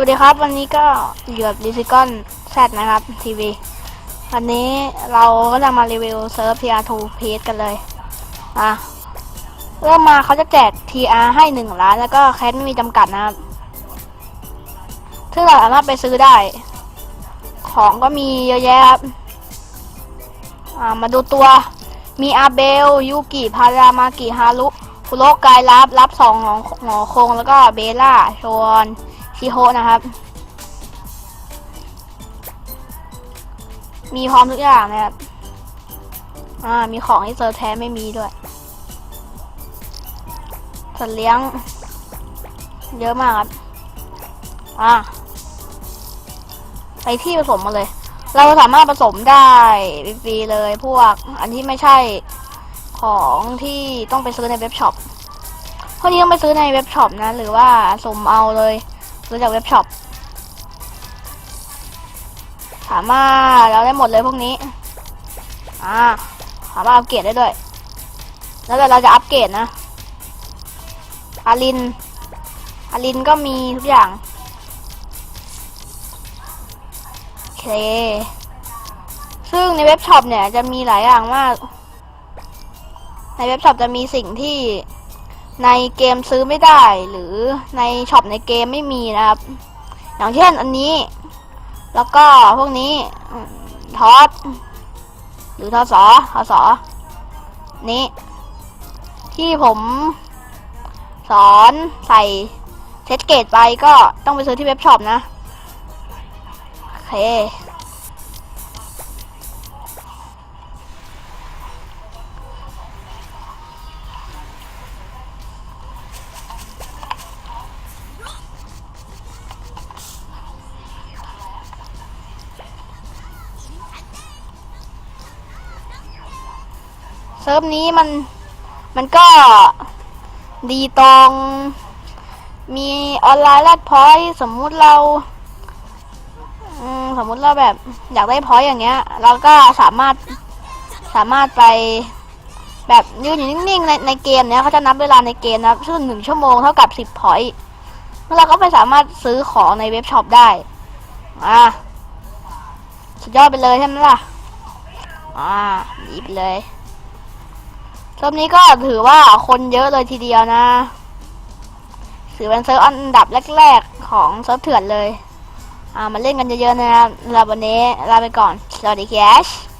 วัสดีครับ วันนี้ก็อยู่กับดิซิกอนแซดนะครับทีวีวันนี้เราก็จะมารีวิวเซิร์ฟ TR2 เพจกันเลยอะเริ่มมาเขาจะแจก TR ให้หนึ่งล้าน แล้วก็แคสไม่มีจำกัดนะครับซึ่งเราสามารถไปซื้อได้ ของก็มีเยอะแยะครับอ่ามาดูตัวมีอาเบล ยูกิ พารามากิฮารุคุโรกายรับ รับสองหงอหงอคงแล้วก็เบล่าโชน ชิโฮนะครับ มีพร้อมทุกอย่างนะครับ อ่า มีของที่เซอร์แท้ไม่มีด้วยสัตว์เลี้ยง เยอะมากครับ อ่า ไปที่ผสมมาเลย เราสามารถผสมได้ฟรีเลยพวก อันที่ไม่ใช่ของที่ต้องไปซื้อในเว็บช็อปพวกนี้ต้องไปซื้อในเว็บช็อปนะ หรือว่าสมเอาเลย ซื้อจากเว็บช็อปสามารถเราได้หมดเลยพวกนี้ อ่าสามารถอัปเกรดได้ด้วย แล้วแต่เราจะอัปเกรดนะอารินอารินก็มีทุกอย่างโอเค ซึ่งในเว็บช็อปเนี่ยจะมีหลายอย่างมาก ในเว็บช็อปจะมีสิ่งที่ ในเกมซื้อไม่ได้หรือในช็อปในเกมไม่มีนะครับ อย่างเช่นอันนี้ แล้วก็พวกนี้ทอสหรือทอสอทอสอนี้ ที่ผมสอนใส่เซตเกตไปก็ต้องไปซื้อที่เว็บช็อปนะ โอเค ซิร์ฟนี้มันมันก็ดีตรง มีออนไลน์แลกพอยต์สมมุติเราสมมุติเราแบบอยากได้พอยอย่างเงี้ย เราก็สามารถสามารถไปแบบยืนอยู่นิ่งๆในในเกมเนี้ยเขาจะนับเวลาในเกมนะครับซึ่งหนึ่งชั่วโมงเท่ากับสิบพอยต์แล้วเราก็ไปสามารถซื้อของในเว็บช็อปได้ อ่าสุดยอดไปเลยใช่ไหมล่ะ อ่าดีไปเลย เซิร์ฟนี้ก็ถือว่าคนเยอะเลยทีเดียวนะ ถือเป็นเซิร์ฟอันดับแรกๆของเซิร์ฟเถื่อนเลย อ่ามาเล่นกันเยอะๆนะครับสำหรับวันนี้ลาไปก่อน สวัสดีแคช